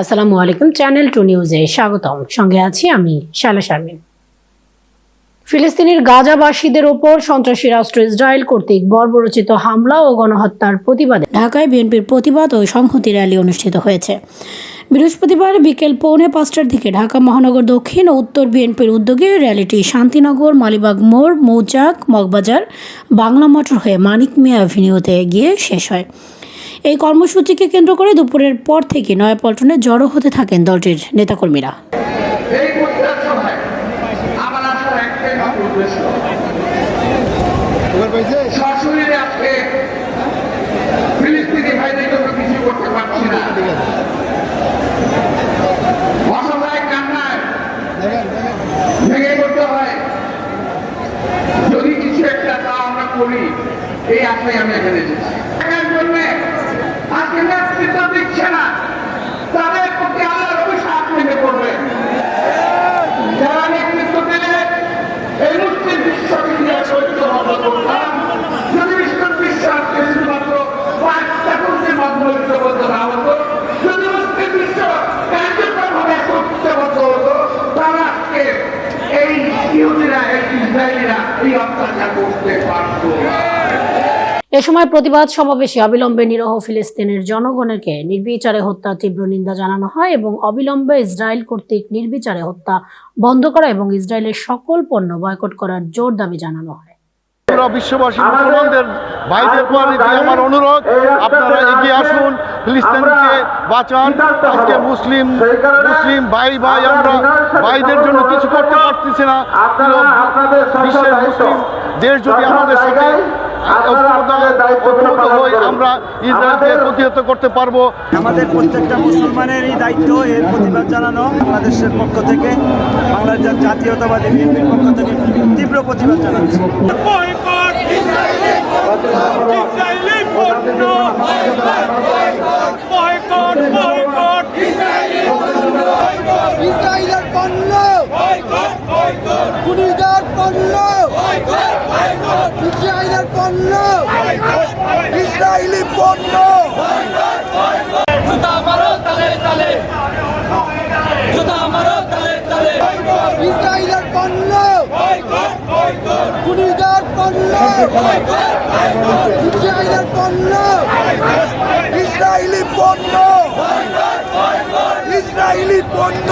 আসসালামু আলাইকুম channel to নিউজে স্বাগতম। সঙ্গে আছি আমি শালা শারমিন। ফিলিস্তিনের গাজাবাসীদের ওপর সন্ত্রাসী রাষ্ট্র ইসরায়েল কর্তৃক বর্বরচিত হামলা ও গণহত্যার প্রতিবাদে ঢাকায় বিএনপির প্রতিবাদ ও সংহতি র্যালি অনুষ্ঠিত হয়েছে। বৃহস্পতিবার বিকেল পৌনে পাঁচটার দিকে ঢাকা মহানগর দক্ষিণ ও উত্তর বিএনপির উদ্যোগে র্যালিটি শান্তিনগর, মালিবাগ মোড়, মৌচাক, মগবাজার, বাংলা মোটর হয়ে মানিক মিয়া অ্যাভিনিউতে গিয়ে শেষ হয়। এই কর্মসূচিকে কেন্দ্র করে দুপুরের পর থেকে নয়াপল্টনে জড়ো হতে থাকেন দলটির নেতাকর্মীরা। হয়। যদি কিছু একটা তা আমরা করি এই আশায় আমি এখানে এসেছি। এ সময় প্রতিবাদ সমাবেশে অবিলম্বে নিরহ ফিলিস্তিনের জনগণকে নির্বিচারে হত্যা তীব্র নিন্দা জানানো হয় এবং অবিলম্বে ইসরায়েল কর্তৃক নির্বিচারে হত্যা বন্ধ করা এবং ইসরায়েলের সকল পণ্য বয়কট করার জোর দাবি জানানো হয়। বিশ্ববাসী মুসলমানদের ভাইদের প্রতি আমার অনুরোধ আপনারা এগিয়ে আসুন ফিলিস্তিনকে বাঁচান। আজকে মুসলিম মুসলিম ভাই ভাই আমরা ভাইদের জন্য কিছু করতে পারতেছি না। বিশ্বের মুসলিম দেশ যদি আমাদের সাথে আমরা ইসরায়েলকে প্রতিহত করতে পারব। আমাদের প্রত্যেকটা মুসলমানেরই দায়িত্ব এর প্রতিবাদ জানানো বাংলাদেশের পক্ষ থেকে। বাংলাদেশ জাতীয়তাবাদী বিএনপির পক্ষ থেকে তীব্র প্রতিবাদ জানাচ্ছি। ইসরায়েলের পণ্য ইসরায়েলের পণ্য ইসরায়েলি পণ্য জুতা মারো তালে তালে জুতা মারো তালে তালে ইসরায়েলের পণ্য বয়কট বয়কট খুনিদের পণ্য ইসরায়েলের পণ্য ইসরায়েলি পণ্য ইসরায়েলি পণ্য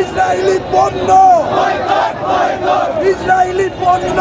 ইসরায়েলি পণ্য ইসরায়েলি পণ্য